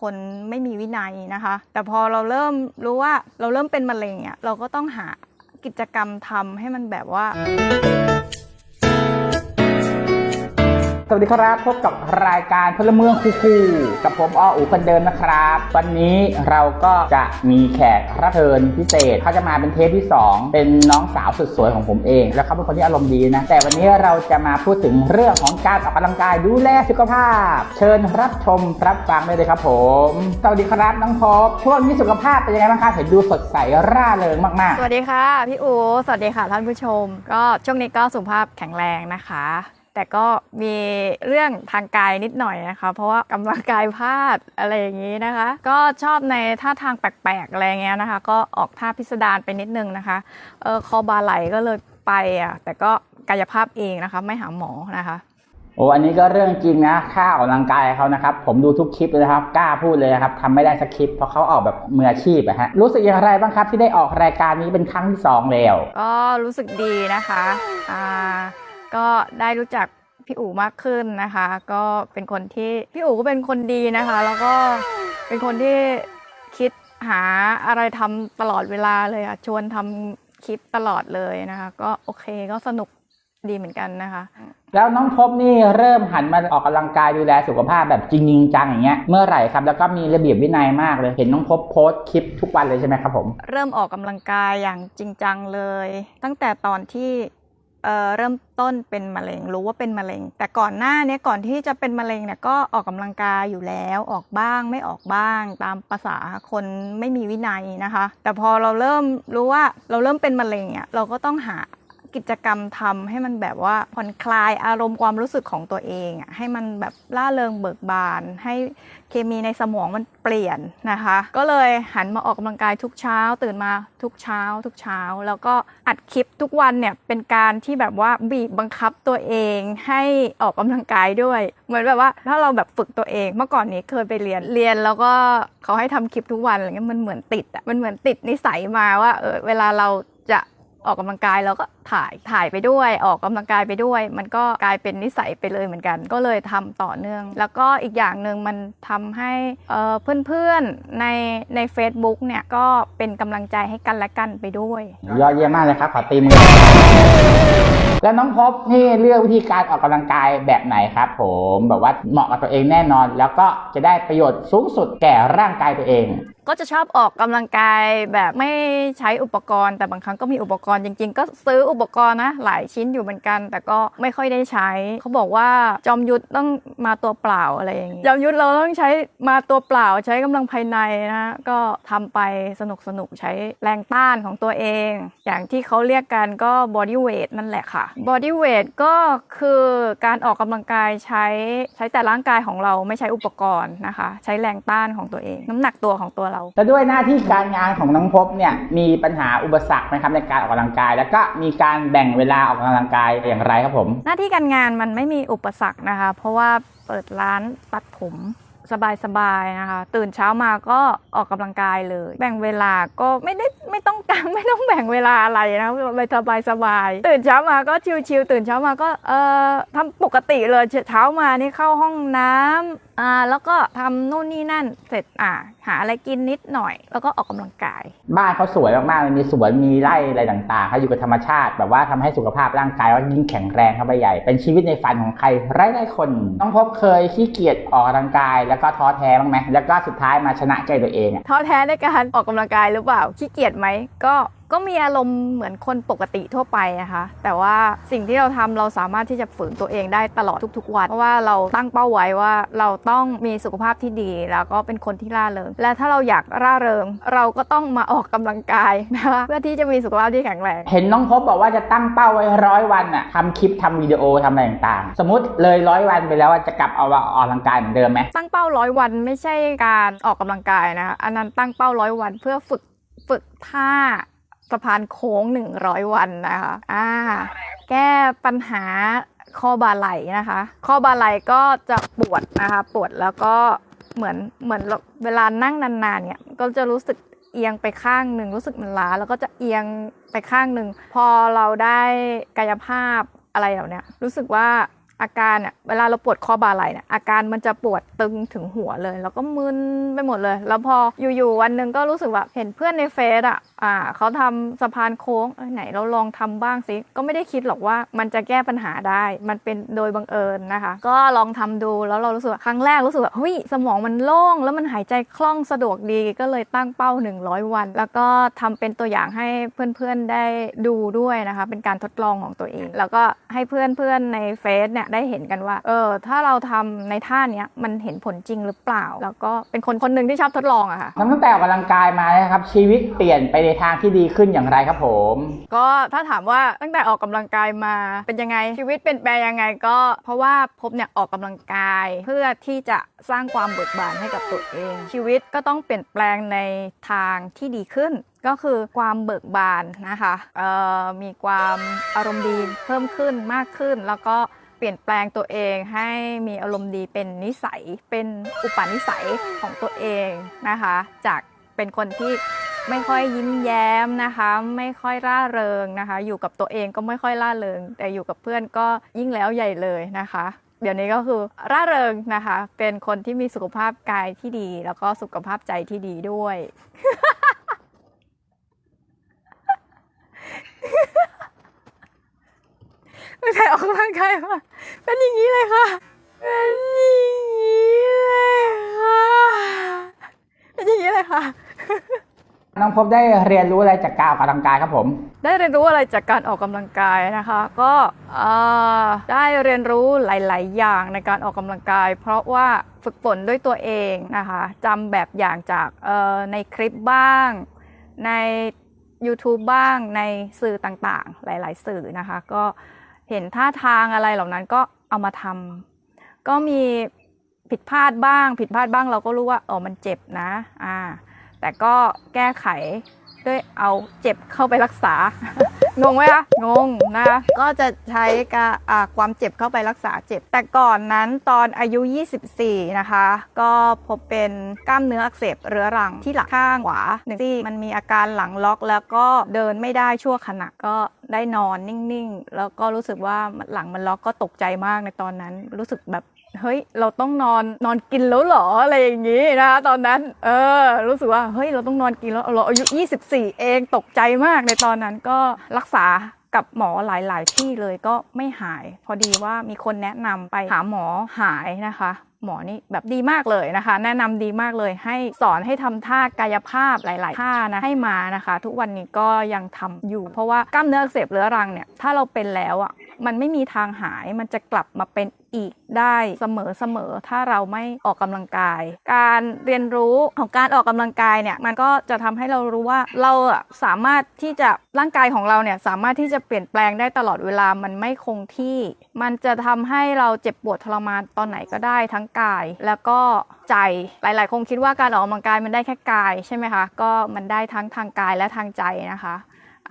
คนไม่มีวินัยนะคะ แต่พอเราเริ่มรู้ว่าเราเริ่มเป็นมะเร็งเนี่ยเราก็ต้องหากิจกรรมทำให้มันแบบว่า สวัสดีครับพบกับรายการพลเมืองคูๆกับผมอ้ออูคนเดิมนะครับ วันนี้เราก็จะมีแขกรับเชิญพิเศษเขาจะมาเป็นเทปที่ 2 เป็นน้องสาวสุดสวยของผมเอง แล้วเขาเป็นคนที่อารมณ์ดีนะ แต่วันนี้เราจะมาพูดถึงเรื่องของการออกกำลังกายดูแลสุขภาพ เชิญรับชมรับฟังได้เลยครับผมสวัสดีครับน้องพบช่วงนี้สุขภาพเป็นยังไงบ้างครับเห็นดูสดใสร่าเริงมากสวัสดีค่ะพี่อูสวัสดีค่ะท่านผู้ชม ก็ช่วงนี้ก็สุขภาพแข็งแรงนะคะ แต่ก็มีเรื่องทางกายนิดหน่อยนะคะ เพราะว่ากำลังกายพลาดอะไรอย่างนี้นะคะ ก็ชอบในท่าทางแปลกๆอะไรเงี้ยนะคะ ก็ออกท่าพิสดารไปนิดนึงนะคะเออคอบาไหลก็เลยไปอะแต่ก็กายภาพเองนะคะ ไม่หาหมอนะคะๆโอ้อันนี้ก็เรื่องจริงนะค่าออกกำลังกายเขานะครับ ผมดูทุกคลิปเลยนะครับ กล้าพูดเลยนะครับทำไม่ได้สักคลิปเพราะเขาออกแบบมืออาชีพอะฮะรู้สึกอย่างไรบ้างครับที่ได้ออกรายการนี้เป็นครั้งที่สองแล้วก็รู้สึกดีนะคะอ่า ก็ได้รู้จักพี่อู๋มากขึ้นนะคะ ก็เป็นคนที่พี่อู๋ก็เป็นคนดีนะคะ แล้วก็เป็นคนที่คิดหาอะไรทำตลอดเวลาเลยอะชวนทำคลิปตลอดเลยนะคะ ก็โอเคก็สนุกดีเหมือนกันนะคะ แล้วน้องพบนี่เริ่มหันมาออกกำลังกายดูแลสุขภาพแบบจริงๆจังอย่างเงี้ยเมื่อไหร่ครับ แล้วก็มีระเบียบวินัยมากเลย เห็นน้องพบโพสต์คลิปทุกวันเลยใช่ไหมครับผม เริ่มออกกำลังกายอย่างจริงจังเลย ตั้งแต่ตอนที่ เเริ่มต้นเป็นมะเร็งรู้ว่าเป็นมะเร็ง แต่ก่อนหน้านี้ก่อนที่จะเป็นมะเร็งเนี่ยก็ออกกำลังกายอยู่แล้วออกบ้างไม่ออกบ้าง ตามภาษาคนไม่มีวินัยนะคะ แต่พอเราเริ่มรู้ว่าเราเริ่มเป็นมะเร็งเนี่ยเราก็ต้องหา กิจกรรมทำให้มันแบบว่าผ่อนคลายอารมณ์ความรู้สึกของตัวเองอะให้มันแบบล่าเริงเบิกบาน ให้เคมีในสมองมันเปลี่ยนนะคะ ก็เลยหันมาออกกำลังกายทุกเช้า ตื่นมาทุกเช้า ทุกเช้า แล้วก็อัดคลิปทุกวันเนี่ยเป็นการที่แบบว่าบีบบังคับตัวเองให้ออกกำลังกายด้วย เหมือนแบบว่าถ้าเราแบบฝึกตัวเอง เมื่อก่อนนี้เคยไปเรียนเรียนแล้วก็เขาให้ทำคลิปทุกวันอะไรเงี้ยมันเหมือนติดอะมันเหมือนติดนิสัยมาว่าเออเวลาเราจะ ออกกำลังกายเราก็ถ่ายถ่ายไปด้วย ออกกำลังกายไปด้วย มันก็กลายเป็นนิสัยไปเลยเหมือนกัน ก็เลยทำต่อเนื่อง แล้วก็อีกอย่างหนึ่งมันทำให้เเพื่อนๆในใน Facebook เนี่ยก็เป็นกำลังใจให้กันและกันไปด้วยยอดเยี่ยมมากเลยครับขอตีมือแล้วน้องพบนี่เลือกวิธีการออกกำลังกายแบบไหนครับผมแบบว่าเหมาะกับตัวเองแน่นอน แล้วก็จะได้ประโยชน์สูงสุดแก่ร่างกายตัวเอง ก็จะชอบออกกำลังกายแบบไม่ใช้อุปกรณ์ แต่บางครั้งก็มีอุปกรณ์จริง ๆ ก็ซื้ออุปกรณ์นะหลายชิ้นอยู่เหมือนกัน แต่ก็ไม่ค่อยได้ใช้ เขาบอกว่าจอมยุทธต้องมาตัวเปล่าอะไรอย่างนี้จอมยุทธเราต้องใช้มาตัวเปล่าใช้กำลังภายในนะก็ทำไปสนุกสนุกๆใช้แรงต้านของตัวเอง อย่างที่เขาเรียกกันก็ body weight นั่นแหละค่ะ body weight ก็คือการออกกำลังกายใช้ใช้แต่ร่างกายของเราไม่ใช้อุปกรณ์นะคะ ใช้แรงต้านของตัวเอง น้ำหนักตัวของตัวเราแล้วด้วยหน้าที่การงานของน้องพบเนี่ยมีปัญหาอุปสรรคไหมครับในการออกกำลังกาย แล้วก็มีการแบ่งเวลาออกกำลังกายอย่างไรครับผม หน้าที่การงานมันไม่มีอุปสรรคนะคะ เพราะว่าเปิดร้านตัดผมสบายๆนะคะ ตื่นเช้ามาก็ออกกำลังกายเลย แบ่งเวลาก็ไม่ได้ไม่ต้องการไม่ต้องแบ่งเวลาอะไรนะไปสบายๆตื่นเช้ามาก็ชิวๆตื่นเช้ามาก็เอ่อทำปกติเลยเช้ามานี่เข้าห้องน้ำ อ่าแล้วก็ทำนู่นนี่นั่นเสร็จอ่าหาอะไรกินนิดหน่อย แล้วก็ออกกำลังกาย บ้านเขาสวยมากๆเลยมีสวนมีไร่อะไรต่างๆเขาอยู่กับธรรมชาติ แบบว่าทำให้สุขภาพร่างกายว่ายิ่งแข็งแรงเข้าไปใหญ่ เป็นชีวิตในฝันของใครไร้ไร้คนน้องพบเคยขี้เกียจออกกำลังกาย แล้วก็ท้อแท้บ้างไหมแล้วก็สุดท้ายมาชนะใจตัวเองอะ ท้อแท้ในการออกกำลังกายหรือเปล่าขี้เกียจไหมก็ ก็มีอารมณ์เหมือนคนปกติทั่วไปนะคะแต่ว่าสิ่งที่เราทำเราสามารถที่จะฝืนตัวเองได้ตลอดทุกๆ วัน เพราะว่าเราตั้งเป้าไว้ว่าเราต้องมีสุขภาพที่ดี แล้วก็เป็นคนที่ร่าเริง และถ้าเราอยากร่าเริง เราก็ต้องมาออกกำลังกายนะคะเพื่อที่จะมีสุขภาพที่แข็งแรง เห็นน้องพบบอกว่าจะตั้งเป้าไว้ร้อยวันอะทำคลิปทำวิดีโอทำอะไรต่างๆ สมมติเลยร้อยวันไปแล้วอะจะกลับเอามาออกกำลังกายเหมือนเดิมไหมตั้งเป้าร้อยวันไม่ใช่การออกกำลังกายนะคะอันนั้นตั้งเป้าร้อยวันเพื่อฝึกฝึกท่า สะพานโค้งหนึ่งร้อยวันนะคะอ่าแก้ปัญหาข้อบาไหลนะคะ ข้อบาไหลก็จะปวดนะคะปวดแล้วก็เหมือนเหมือนเราเวลานั่งนานๆเนี่ยก็จะรู้สึกเอียงไปข้างหนึ่งรู้สึกมันล้า แล้วก็จะเอียงไปข้างหนึ่งพอเราได้กายภาพอะไรเหล่าเนี้ยรู้สึกว่า อาการเนี่ยเวลาเราปวดคอบ่าไหล่เนี่ยอาการมันจะปวดตึงถึงหัวเลย แล้วก็มึนไปหมดเลย แล้วพออยู่ๆวันหนึ่งก็รู้สึกว่าเห็นเพื่อนในเฟซอะอ่าเขาทำสะพานโค้งไหนเราลองทำบ้างสิก็ไม่ได้คิดหรอกว่ามันจะแก้ปัญหาได้ มันเป็นโดยบังเอิญนะคะ ก็ลองทำดูแล้วเรารู้สึกว่าครั้งแรกรู้สึกว่าเฮ้ยสมองมันโล่งแล้วมันหายใจคล่องสะดวกดีก็เลยตั้งเป้า 100 วัน แล้วก็ทำเป็นตัวอย่างให้เพื่อนๆได้ดูด้วยนะคะ เป็นการทดลองของตัวเอง แล้วก็ให้เพื่อนๆในเฟซเนี่ยได้เห็นกันว่า เออ ถ้าเราทำในท่าเนี้ยมันเห็นผลจริงหรือเปล่า แล้วก็เป็นคนคนหนึ่งที่ชอบทดลองอะค่ะทำตั้งแต่ออกกำลังกายมานะครับ ชีวิตเปลี่ยนไปในทางที่ดีขึ้นอย่างไรครับผม ก็ถ้าถามว่าตั้งแต่ออกกำลังกายมาเป็นยังไงชีวิตเปลี่ยนแปลงยังไงก็ เพราะว่าพบเนี่ยออกกำลังกาย เพื่อที่จะสร้างความเบิกบานให้กับตัวเอง ชีวิตก็ต้องเปลี่ยนแปลงในทางที่ดีขึ้นก็คือความเบิกบานนะคะเอ่อมีความอารมณ์ดีเพิ่มขึ้นมากขึ้นแล้วก็เป ลี่ยนแปลงตัวเองให้มีอารมณ์ดีเป็นนิสัยเป็นอุปนิสัยของตัวเองนะคะ จากเป็นคนที่ไม่ค่อยยิ้มแย้มนะคะ ไม่ค่อยร่าเริงนะคะ อยู่กับตัวเองก็ไม่ค่อยร่าเริง แต่อยู่กับเพื่อนก็ยิ่งแล้วใหญ่เลยนะคะ เดี๋ยวนี้ก็คือร่าเริงนะคะ เป็นคนที่มีสุขภาพกายที่ดี แล้วก็สุขภาพใจที่ดีด้วย ไม่ใช่ออกกำลังกายค่ะเป็นอย่างนี้เลยค่ะ เป็นอย่างนี้เลยค่ะเป็นอย่างนี้เลยค่ะ น้องพบได้เรียนรู้อะไรจากการออกกำลังกายครับผม ได้เรียนรู้อะไรจากการออกกำลังกายนะคะ ก็เอ่อได้เรียนรู้หลาย ๆ อย่างในการออกกำลังกาย เพราะว่าฝึกฝนด้วยตัวเองนะคะจำแบบอย่างจากเอ่อในคลิปบ้าง ใน YouTube บ้างในสื่อต่างๆ หลาย ๆ สื่อนะคะ ก็ เห็นท่าทางอะไรเหล่านั้นก็เอามาทำก็มีผิดพลาดบ้าง ผิดพลาดบ้างเราก็รู้ว่าอ๋อมันเจ็บนะอ่าแต่ก็แก้ไข ด้วยเอาเจ็บเข้าไปรักษา งงไหมคะ งงนะคะ ก็จะใช้กาความเจ็บเข้าไปรักษาเจ็บ แต่ก่อนนั้นตอนอายุ 24 นะคะ ก็พบเป็นกล้ามเนื้ออักเสบเรื้อรังที่หลังข้างขวาหนึ่งที่มันมีอาการหลังล็อกแล้วก็เดินไม่ได้ชั่วขณะก็ได้นอนนิ่งๆ แล้วก็รู้สึกว่าหลังมันล็อกก็ตกใจมากในตอนนั้น รู้สึกแบบ เฮ้ยเราต้องนอนนอนกินแล้วเหรออะไรอย่างนี้นะคะตอนนั้น เออ รู้สึกว่าเฮ้ยเราต้องนอนกินแล้วเราอายุ 24 เองตกใจมากในตอนนั้นก็รักษากับหมอหลาย ๆ ที่เลยก็ไม่หาย พอดีว่ามีคนแนะนำไปหาหมอหายนะคะหมอนี่แบบดีมากเลยนะคะ แนะนำดีมากเลย ให้สอนให้ทำท่ากายภาพหลาย ๆ ท่านะให้มานะคะ ทุกวันนี้ก็ยังทำอยู่ เพราะว่ากล้ามเนื้ออักเสบเรื้อรังเนี่ยถ้าเราเป็นแล้วอะ มันไม่มีทางหายมันจะกลับมาเป็นอีกได้เสมอๆถ้าเราไม่ออกกำลังกาย การเรียนรู้ของการออกกำลังกายเนี่ยมันก็จะทำให้เรารู้ว่าเราสามารถที่จะร่างกายของเราเนี่ยสามารถที่จะเปลี่ยนแปลงได้ตลอดเวลามันไม่คงที่ มันจะทำให้เราเจ็บปวดทรมานตอนไหนก็ได้ทั้งกาย แล้วก็ใจหลาย ๆ คงคิดว่าการออกกำลังกายมันได้แค่กายใช่ไหมคะก็มันได้ทั้งทางกายและทางใจนะคะ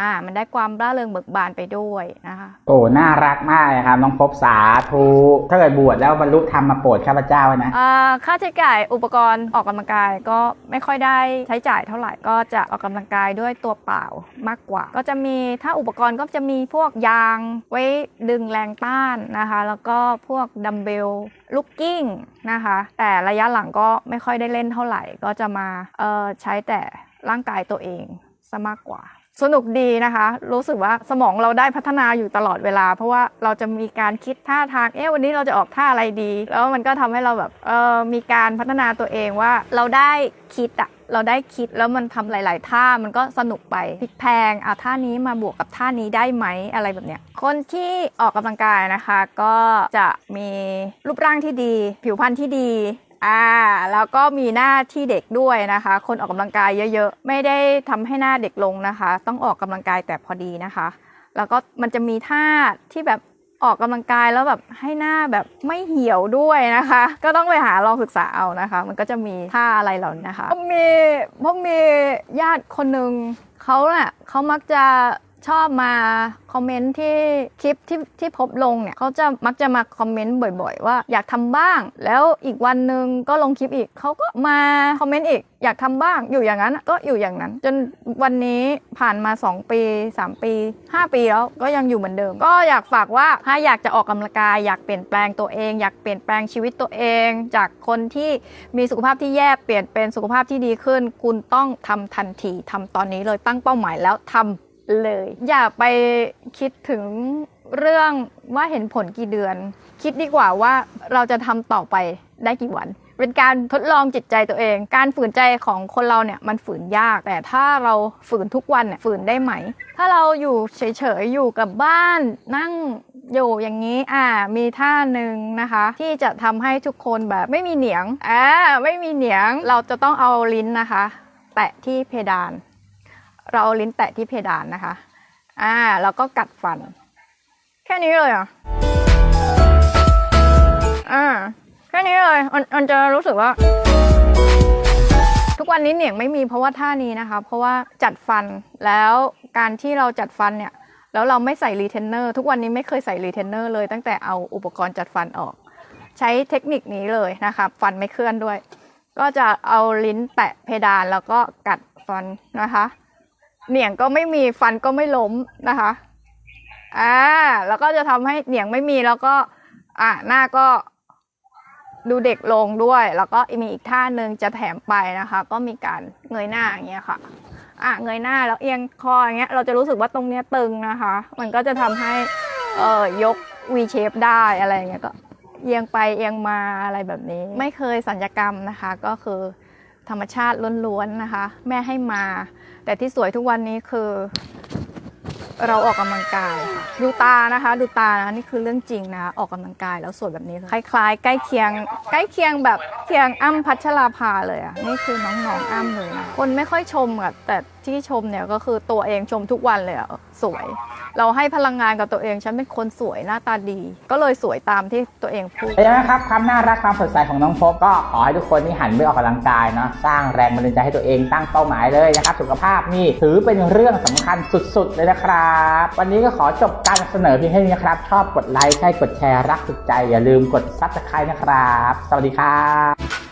อ่า มันได้ความร่าเริงเบิกบานไปด้วยนะคะ โอ้ น่ารักมากเลยครับน้องพบสาธุถ้าเกิดบวชแล้วบรรลุธรรมมาโปรดข้าพเจ้านะอ่าค่าใช้จ่ายอุปกรณ์ออกกำลังกายก็ไม่ค่อยได้ใช้จ่ายเท่าไหร่ก็จะออกกำลังกายด้วยตัวเปล่ามากกว่า ก็จะมีถ้าอุปกรณ์ก็จะมีพวกยางไว้ดึงแรงต้านนะคะ แล้วก็พวกดัมเบลลูกกิ้งนะคะ แต่ระยะหลังก็ไม่ค่อยได้เล่นเท่าไหร่ ก็จะมาเอ่อใช้แต่ร่างกายตัวเองซะมากกว่า สนุกดีนะคะ รู้สึกว่าสมองเราได้พัฒนาอยู่ตลอดเวลา เพราะว่าเราจะมีการคิดท่าทาง เอ๊ะวันนี้เราจะออกท่าอะไรดี แล้วมันก็ทำให้เราแบบเออมีการพัฒนาตัวเองว่าเราได้คิดอะเราได้คิดแล้วมันทำหลาย ๆ ท่ามันก็สนุกไปพลิกแพงอะท่านี้มาบวกกับท่านี้ได้ไหมอะไรแบบเนี้ยคนที่ออกกำลังกายนะคะ ก็จะมีรูปร่างที่ดี ผิวพรรณที่ดี อ่าแล้วก็มีหน้าที่เด็กด้วยนะคะ คนออกกำลังกายเยอะๆ ไม่ได้ทำให้หน้าเด็กลงนะคะ ต้องออกกำลังกายแต่พอดีนะคะ แล้วก็มันจะมีท่าที่แบบออกกำลังกายแล้วแบบให้หน้าแบบไม่เหี่ยวด้วยนะคะ ก็ต้องไปหาลองศึกษาเอานะคะ มันก็จะมีท่าอะไรเหล่านี้นะคะพอมีพอมีญาติคนหนึ่งเขาเนี่ยเขามักจะ ชอบมาคอมเมนต์ที่คลิปที่ที่พบลงเนี่ยเขาจะมักจะมาคอมเมนต์บ่อยๆ ว่าอยากทำบ้าง แล้วอีกวันหนึ่งก็ลงคลิปอีกเขาก็มาคอมเมนต์อีกอยากทำบ้างอยู่อย่างนั้นก็อยู่อย่างนั้น จนวันนี้ผ่านมา 2 ปี 3 ปี 5 ปีแล้วก็ยังอยู่เหมือนเดิม ก็อยากฝากว่าถ้าอยากจะออกกำลังกาย อยากเปลี่ยนแปลงตัวเอง อยากเปลี่ยนแปลงชีวิตตัวเอง จากคนที่มีสุขภาพที่แย่เปลี่ยนเป็นสุขภาพที่ดีขึ้น คุณต้องทำทันทีทำตอนนี้เลยตั้งเป้าหมายแล้วทำ เลย อย่าไปคิดถึงเรื่องว่าเห็นผลกี่เดือน คิดดีกว่าว่าเราจะทำต่อไปได้กี่วัน เป็นการทดลองจิตใจตัวเอง การฝืนใจของคนเราเนี่ยมันฝืนยาก แต่ถ้าเราฝืนทุกวันเนี่ยฝืนได้ไหม ถ้าเราอยู่เฉยๆอยู่กับบ้าน นั่งอยู่อย่างนี้ อ่า มีท่าหนึ่งนะคะ ที่จะทำให้ทุกคนแบบไม่มีเหนียงอ่าไม่มีเหนียง เราจะต้องเอาลิ้นนะคะ แตะที่เพดาน เราเอาลิ้นแตะที่เพดานนะคะ อ่า แล้วก็กัดฟัน แค่นี้เลยอะ อ่า แค่นี้เลยมันมันจะรู้สึกว่า ทุกวันนี้เหนียงไม่มีเพราะว่าท่านี้นะคะ เพราะว่าจัดฟันแล้วการที่เราจัดฟันเนี่ย แล้วเราไม่ใส่รีเทนเนอร์ทุกวันนี้ไม่เคยใส่รีเทนเนอร์เลยตั้งแต่เอาอุปกรณ์จัดฟันออก ใช้เทคนิคนี้เลยนะคะฟันไม่เคลื่อนด้วย ก็จะเอาลิ้นแตะเพดานแล้วก็กัดฟันนะคะ เหนียงก็ไม่มีฟันก็ไม่ล้มนะคะอ่าแล้วก็จะทำให้เหนียงไม่มีแล้วก็ อะหน้าก็ดูเด็กลงด้วย แล้วก็มีอีกท่าหนึ่งจะแถมไปนะคะ ก็มีการเงยหน้าอย่างเงี้ยค่ะ อะเงยหน้าแล้วเอียงคออย่างเงี้ย เราจะรู้สึกว่าตรงเนี้ยตึงนะคะ มันก็จะทำให้เอ่อยก V shape ได้อะไรเงี้ยก็เอียงไปเอียงมาอะไรแบบนี้ ไม่เคยสัญญกรรมนะคะ ก็คือธรรมชาติล้วนๆนะคะ แม่ให้มา แต่ที่สวยทุกวันนี้คือ เราออกกำลังกายค่ะดูตานะคะ ดูตานะนี่คือเรื่องจริงนะ ออกกำลังกายแล้วสวยแบบนี้เลยคล้ายๆ ใกล้เคียง ใกล้เคียงแบบเคียงอ้ำพัชราภาเลยอะนี่คือน้องๆอ้ำเลยนะคนไม่ค่อยชมอะแต่ที่ชมเนี่ยก็คือตัวเองชมทุกวันเลยอะสวย เราให้พลังงานกับตัวเองฉันเป็นคนสวยหน้าตาดี ก็เลยสวยตามที่ตัวเองพูดเป็นยังไงครับความน่ารักความสดใสของน้องพบก็ขอให้ทุกคนที่หันไปออกกำลังกายเนาะสร้างแรงบันดาลใจให้ตัวเองตั้งเป้าหมายเลยนะครับสุขภาพนี่ถือเป็นเรื่องสำคัญสุดๆเลยนะครับ วันนี้ก็ขอจบการเสนอเพียงแค่นี้นะครับ ชอบกดไลค์ใช่กดแชร์รักสุดใจอย่าลืมกดซับสไครต์นะครับ สวัสดีครับ